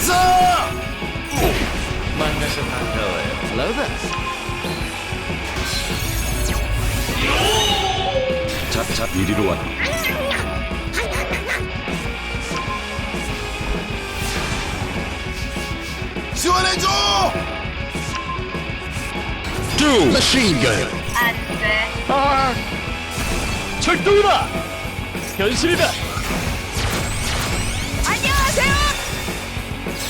발사! 만나서 반가워요. There. 자, 자, 이리로 와. 지원해줘! 두! 머신건! 아, 철동이다. 현실이다.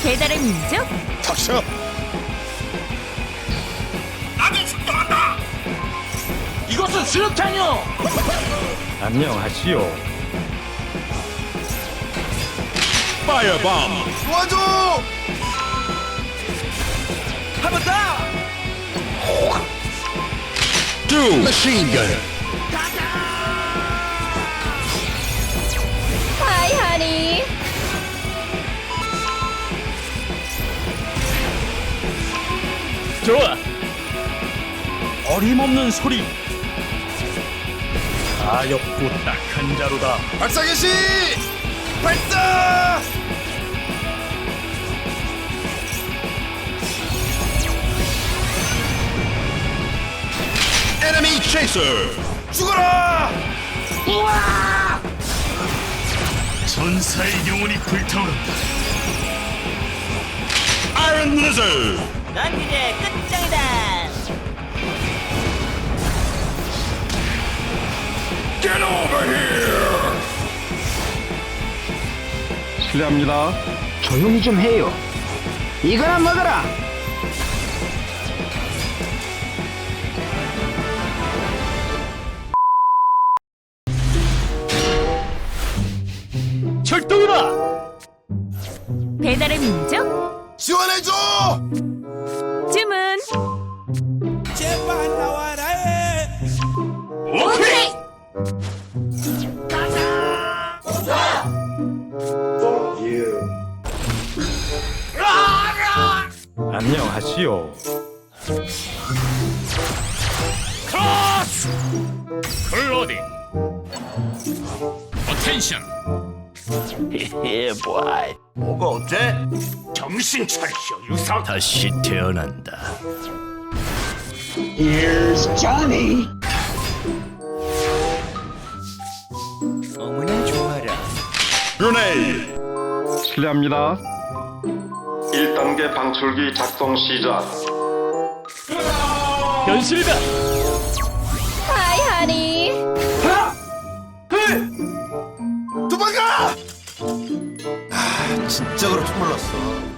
배달의 민족 닥쳐! 이것은 수류탄이요. 안녕하시오. 파이어밤! 도와줘! 한번 더. 두! 머신건! 좋아. 어림없는 소리. 가엽고 딱한 자루다. 발사 개시! 발사! 에너미 체이서! 죽어라! 전사의 영혼이 불타오른다. 아이런 리저! 넌 이제 끝장이다. Get over here! 실례합니다. 조용히 좀 해요. 이거나 먹어라. 철동이다. 배달의 민족 지원해줘! 안녕하시오. 크로스! 클로딩. 어텐션. 예, 보이. 뭐가 어째? 정신 차리시오, 유사. 다시 태어난다. 어머 루네이! 실례합니다. 1단계 방출기 작동 시작. 현실이다. 하이 하니 도망가! 아, 진짜 그럴 줄 몰랐어.